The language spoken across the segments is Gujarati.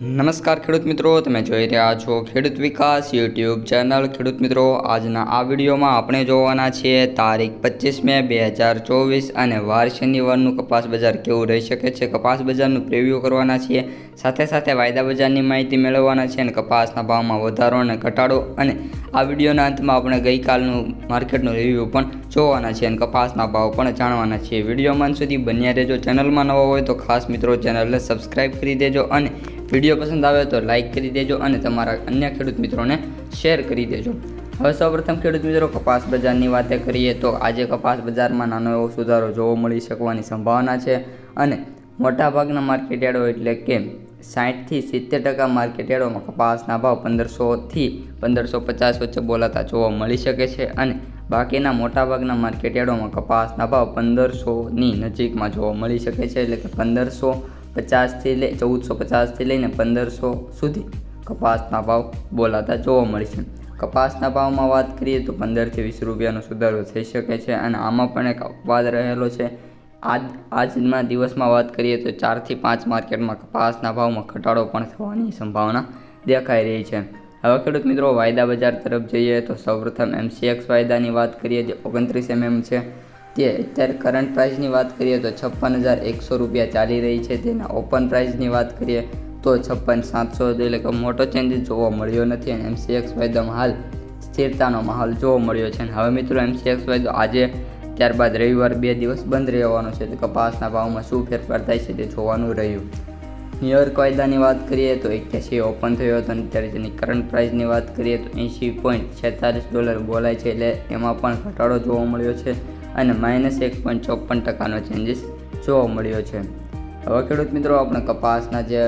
નમસ્કાર ખેડૂત મિત્રો, તમે જોઈ રહ્યા છો ખેડૂત વિકાસ યુટ્યુબ ચેનલ. ખેડૂત મિત્રો, આજના આ વિડીયોમાં આપણે જોવાના છીએ તારીખ પચીસ મે બે હજાર ચોવીસ અને વાર શનિવારનું કપાસ બજાર કેવું રહી શકે છે. કપાસ બજારનું પ્રિવ્યૂ કરવાના છીએ. સાથે સાથે વાયદા બજારની માહિતી મેળવવાના છે અને કપાસના ભાવમાં વધારો અને ઘટાડો અને આ વિડીયોના અંતમાં આપણે ગઈકાલનું માર્કેટનું રિવ્યૂ પણ જોવાના છે અને કપાસના ભાવ પણ જાણવાના છીએ. વિડીયોમાં સુધી બન્યા રહેજો. ચેનલમાં નવો હોય તો ખાસ મિત્રો ચેનલને સબસ્ક્રાઈબ કરી દેજો અને વીડિયો પસંદ આવે તો લાઇક કરી દેજો અને તમારા અન્ય ખેડૂત મિત્રોને શેર કરી દેજો. હવે સૌપ્રથમ ખેડૂત મિત્રો કપાસ બજારની વાતે કરીએ તો આજે કપાસ બજારમાં નાનો એવો સુધારો જોવા મળી શકવાની સંભાવના છે અને મોટાભાગના માર્કેટયાર્ડો એટલે કે સાઠથી સિત્તેર ટકા માર્કેટયાર્ડોમાં કપાસના ભાવ પંદરસોથી પંદરસો પચાસ વચ્ચે બોલાતા જોવા મળી શકે છે અને બાકીના મોટાભાગના માર્કેટયાર્ડોમાં કપાસના ભાવ પંદરસોની નજીકમાં જોવા મળી શકે છે એટલે કે પંદરસો પચાસથી લઈ, ચૌદસો પચાસથી લઈને પંદરસો સુધી કપાસના ભાવ બોલાતા જોવા મળે છે. કપાસના ભાવમાં વાત કરીએ તો પંદરથી વીસ રૂપિયાનો સુધારો થઈ શકે છે અને આમાં પણ એક અપવાદ રહેલો છે. આજ, આજના દિવસમાં વાત કરીએ તો ચારથી પાંચ માર્કેટમાં કપાસના ભાવમાં ઘટાડો પણ થવાની સંભાવના દેખાઈ રહી છે. હવે ખેડૂત મિત્રો, વાયદા બજાર તરફ જઈએ તો સૌપ્રથમ એમસીએક્સ વાયદાની વાત કરીએ જે ઓગણત્રીસ એમએમ છે. તે અત્યારે કરંટ પ્રાઇસની વાત કરીએ તો છપ્પન હજાર એકસો રૂપિયા ચાલી રહી છે. તેના ઓપન પ્રાઇસની વાત કરીએ તો છપ્પન સાતસો એટલે કે મોટો ચેન્જીસ જોવા મળ્યો નથી અને એમસીએક્સ વાયદામાં હાલ સ્થિરતાનો માહોલ જોવા મળ્યો છે. અને હવે મિત્રો એમસીએક્સ વાયદો આજે ત્યારબાદ રવિવાર બે દિવસ બંધ રહેવાનો છે. તો કપાસના ભાવમાં શું ફેરફાર થાય છે તે જોવાનું રહ્યું. ન્યુયોર્ક વાયદાની વાત કરીએ તો એક્યાસી ઓપન થયો હતો અને ત્યારે તેની કરંટ પ્રાઇસની વાત કરીએ તો એંશી પોઈન્ટ છેતાલીસ ડોલર બોલાય છે એટલે એમાં પણ ઘટાડો જોવા મળ્યો છે. અને માઇનસ એક પોઈન્ટ ચોપન ટકાનો ચેન્જીસ જોવા મળ્યો છે. હવે ખેડૂત મિત્રો, આપણે કપાસના જે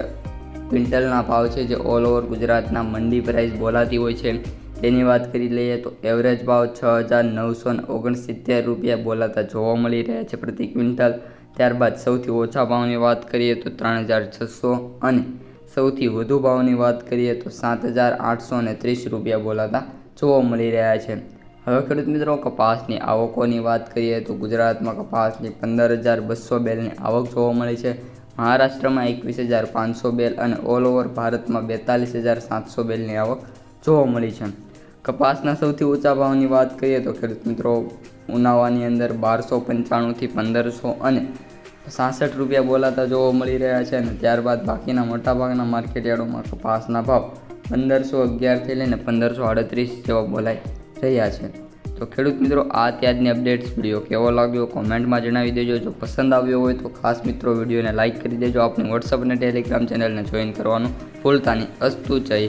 ક્વિન્ટલના ભાવ છે, જે ઓલ ઓવર ગુજરાતના મંડી પ્રાઇસ બોલાતી હોય છે, તેની વાત કરી લઈએ તો એવરેજ ભાવ છ હજાર નવસો ઓગણસિત્તેર રૂપિયા બોલાતા જોવા મળી રહ્યા છે પ્રતિ ક્વિન્ટલ ત્યારબાદ સૌથી ઓછા ભાવની વાત કરીએ તો ત્રણ હજાર છસો અને સૌથી વધુ ભાવની વાત કરીએ તો સાત હજાર આઠસો ને ત્રીસ રૂપિયા બોલાતા જોવા મળી રહ્યા છે. હવે ખેડૂત મિત્રો, કપાસની આવકોની વાત કરીએ તો ગુજરાતમાં કપાસની પંદર હજાર બસો બેલની આવક જોવા મળી છે. મહારાષ્ટ્રમાં એકવીસ હજાર પાંચસો બેલ અને ઓલ ઓવર ભારતમાં બેતાલીસ હજાર સાતસો બેલની આવક જોવા મળી છે. કપાસના સૌથી ઊંચા ભાવની વાત કરીએ તો ખેડૂત મિત્રો ઉનાવાની અંદર બારસો પંચાણુંથી પંદરસો અને સાસઠ રૂપિયા બોલાતા જોવા મળી રહ્યા છે અને ત્યારબાદ બાકીના મોટાભાગના માર્કેટયાર્ડોમાં કપાસના ભાવ પંદરસો અગિયારથી લઈને પંદરસો આડત્રીસ જેવા બોલાઈ રહ્યા છે. તો ખેડૂત મિત્રો, આ ત્યાજની અપડેટ્સ વીડિયો કેવો લાગ્યો? કોમેન્ટમાં જણાવી દેજો. જો પસંદ આવ્યો હોય તો ખાસ મિત્રો વિડીયોને લાઇક કરી દેજો. આપણી વોટ્સઅપ અને ટેલિગ્રામ ચેનલને જોઈન કરવાનું ભૂલતા નહીં. અસ્તુ જય